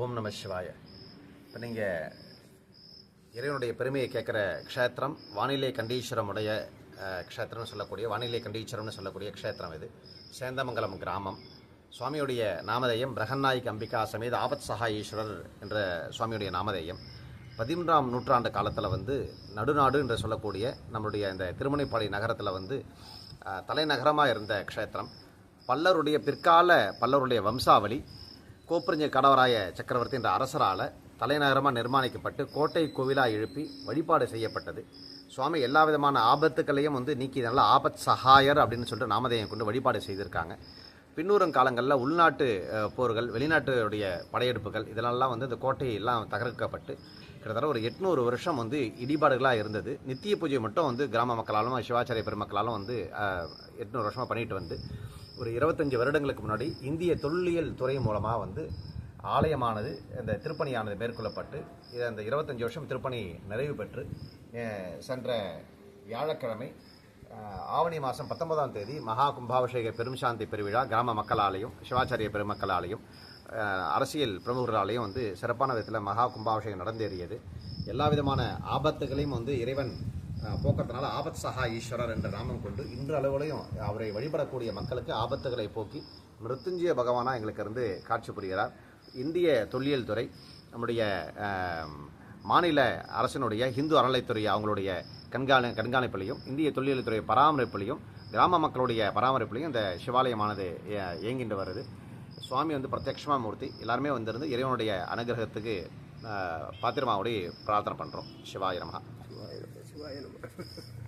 ஓம் நம சிவாய. இப்போ நீங்கள் இறைவனுடைய பெருமையை கேட்குற க்ஷேத்திரம் வானிலை கண்டீஸ்வரமுடைய க்ஷேத்திரம்னு சொல்லக்கூடிய வானிலை கண்டீஸ்வரம்னு சொல்லக்கூடிய க்ஷேத்திரம் இது. சேந்தமங்கலம் கிராமம். சுவாமியுடைய நாமதேயம் பிரகன்னாயிக் அம்பிகா சமேத ஆபத் சகாயீஸ்வரர் என்ற சுவாமியுடைய நாமதேயம். பதிமூன்றாம் நூற்றாண்டு காலத்தில் வந்து நடுநாடு என்று சொல்லக்கூடிய நம்முடைய இந்த திருமணிப்பாடி நகரத்தில் வந்து தலைநகரமாக இருந்த க்ஷேத்திரம். பல்லருடைய பிற்கால பல்லருடைய வம்சாவளி கோப்பரஞ்ச கடவராய சக்கரவர்த்தி என்ற அரசரால் தலைநகரமாக நிர்மாணிக்கப்பட்டு கோட்டை கோவிலாக எழுப்பி வழிபாடு செய்யப்பட்டது. சுவாமி எல்லா விதமான ஆபத்துக்களையும் வந்து நீக்கி நல்ல ஆபத் சகாயர் அப்படின்னு சொல்லிட்டு நாமதேயம் கொண்டு வழிபாடு செய்திருக்காங்க. பின்னூரம் காலங்களில் உள்நாட்டு போர்கள் வெளிநாட்டுடைய படையெடுப்புகள் இதெல்லாம் வந்து இந்த கோட்டையெல்லாம் தகர்க்கப்பட்டு கிட்டத்தட்ட ஒரு எட்நூறு வருஷம் வந்து இடிபாடுகளாக இருந்தது. நித்திய பூஜை மட்டும் வந்து கிராம மக்களாலும் சிவாச்சாரிய பெருமக்களாலும் வந்து எட்நூறு வருஷமாக பண்ணிட்டு வந்து ஒரு இருபத்தஞ்சு வருடங்களுக்கு முன்னாடி இந்திய தொல்லியல் துறை மூலமாக வந்து ஆலயமானது இந்த திருப்பணியானது மேற்கொள்ளப்பட்டு இது அந்த இருபத்தஞ்சி வருஷம் திருப்பணி நிறைவு பெற்று சென்ற வியாழக்கிழமை ஆவணி மாதம் பத்தொன்பதாம் தேதி மகா கும்பாபிஷேக பெரும்சாந்தி பெருவிழா கிராம மக்களாலையும் சிவாச்சாரிய பெருமக்களாலையும் அரசியல் பிரமுகர்களாலையும் வந்து சிறப்பான விதத்தில் மகா கும்பாபிஷேகம் நடந்தேறியது. எல்லா விதமான ஆபத்துகளையும் வந்து இறைவன் போக்கிறதுனால ஆபத் சஹா ஈஸ்வரர் என்ற நாமம் கொண்டு இன்று அளவுலையும் அவரை வழிபடக்கூடிய மக்களுக்கு ஆபத்துகளை போக்கி மிருத்துஞ்சய பகவானாக எங்களுக்கு இருந்து காட்சி புரிகிறார். இந்திய தொல்லியல் துறை நம்முடைய மாநில அரசினுடைய இந்து அறநிலைத்துறை அவங்களுடைய கண்காணி கண்காணிப்பிலையும் இந்திய தொல்லியல் துறை பராமரிப்பிலையும் கிராம மக்களுடைய பராமரிப்பிலையும் இந்த சிவாலயமானது இயங்கிட்டு வருது. சுவாமி வந்து பிரத்யக்ஷமா மூர்த்தி. எல்லாருமே வந்திருந்து இறைவனுடைய அனுகிரகத்துக்கு அஹ், பாத்திரமாவோடி பிரார்த்தனை பண்ணுறோம் சிவாயிரமாக நமஹா சிவாய நம சிவாய நம